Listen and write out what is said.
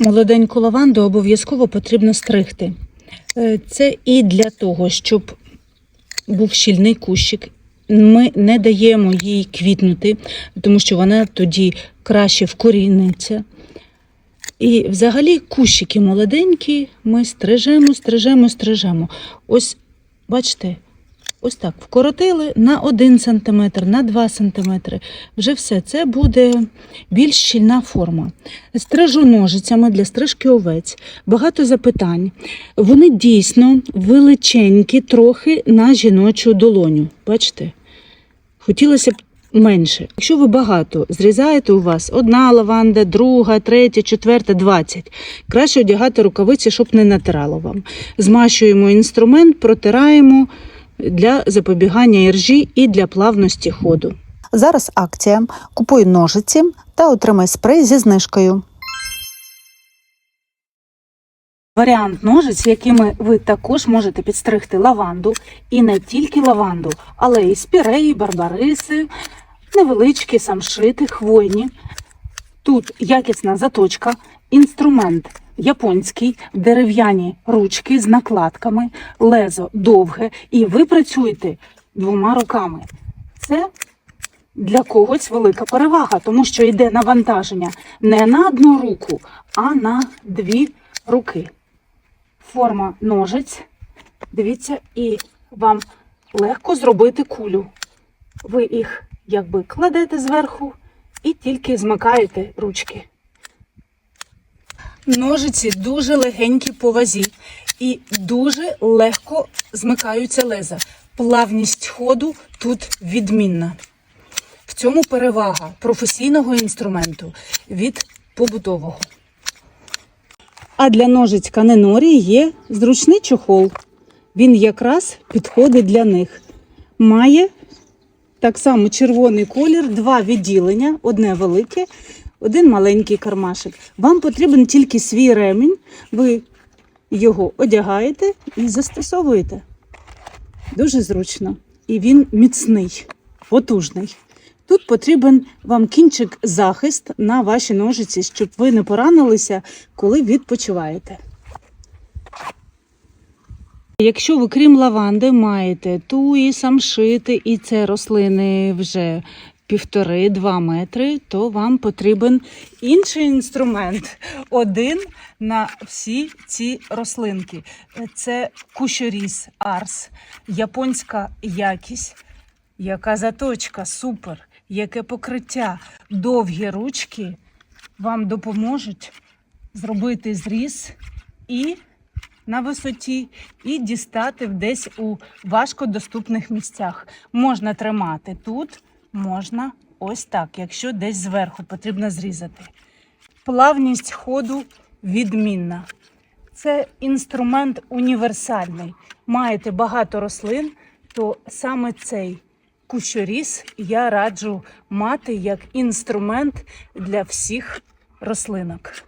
Молоденьку лаванду обов'язково потрібно стригти. Е, Це і для того, щоб був щільний кущик. Ми не даємо їй квітнути, тому що вона тоді краще вкоріниться. І взагалі кущики молоденькі ми стрижемо, стрижемо, стрижемо. Ось, бачите, ось так вкоротили на 1 см, на 2 см. Вже все, це буде більш щільна форма. Стрижу ножицями для стрижки овець. Багато запитань. Вони дійсно величенькі, трохи на жіночу долоню. Бачите? Хотілося б менше. Якщо ви багато зрізаєте у вас одна лаванда, друга, третя, четверта, двадцять. Краще одягати рукавиці, щоб не натирало вам. Змащуємо інструмент, протираємо для запобігання іржі і для плавності ходу. Зараз акція. Купуй ножиці та отримай спрей зі знижкою. Варіант ножиць, якими ви також можете підстригти лаванду, і не тільки лаванду, але і спіреї, барбариси, невеличкі самшити, хвойні. Тут якісна заточка, інструмент японський, дерев'яні ручки з накладками, лезо довге, і ви працюєте двома руками. Це для когось велика перевага, тому що йде навантаження не на одну руку, а на дві руки. Форма ножиць. Дивіться, і вам легко зробити кулю. Ви їх якби кладете зверху і тільки змикаєте ручки. Ножиці дуже легенькі по вазі і дуже легко змикаються леза. Плавність ходу тут відмінна. В цьому перевага професійного інструменту від побутового. А для ножиць каненорі є зручний чохол. Він якраз підходить для них. Має так само червоний колір, два відділення, одне велике, один маленький кармашик. Вам потрібен тільки свій ремінь. Ви його одягаєте і застосовуєте. Дуже зручно. І він міцний, потужний. Тут потрібен вам кінчик захист на ваші ножиці, щоб ви не поранилися, коли відпочиваєте. Якщо ви, крім лаванди, маєте туї, самшити і це рослини вже півтори-два метри, то вам потрібен інший інструмент. Один на всі ці рослинки. Це кущоріз арс, японська якість. Яка заточка, супер, яке покриття, довгі ручки вам допоможуть зробити зріз і на висоті, і дістати десь у важкодоступних місцях. Можна тримати тут, можна ось так, якщо десь зверху потрібно зрізати. Плавність ходу відмінна. Це інструмент універсальний. Маєте багато рослин, то саме цей кущоріз я раджу мати як інструмент для всіх рослинок.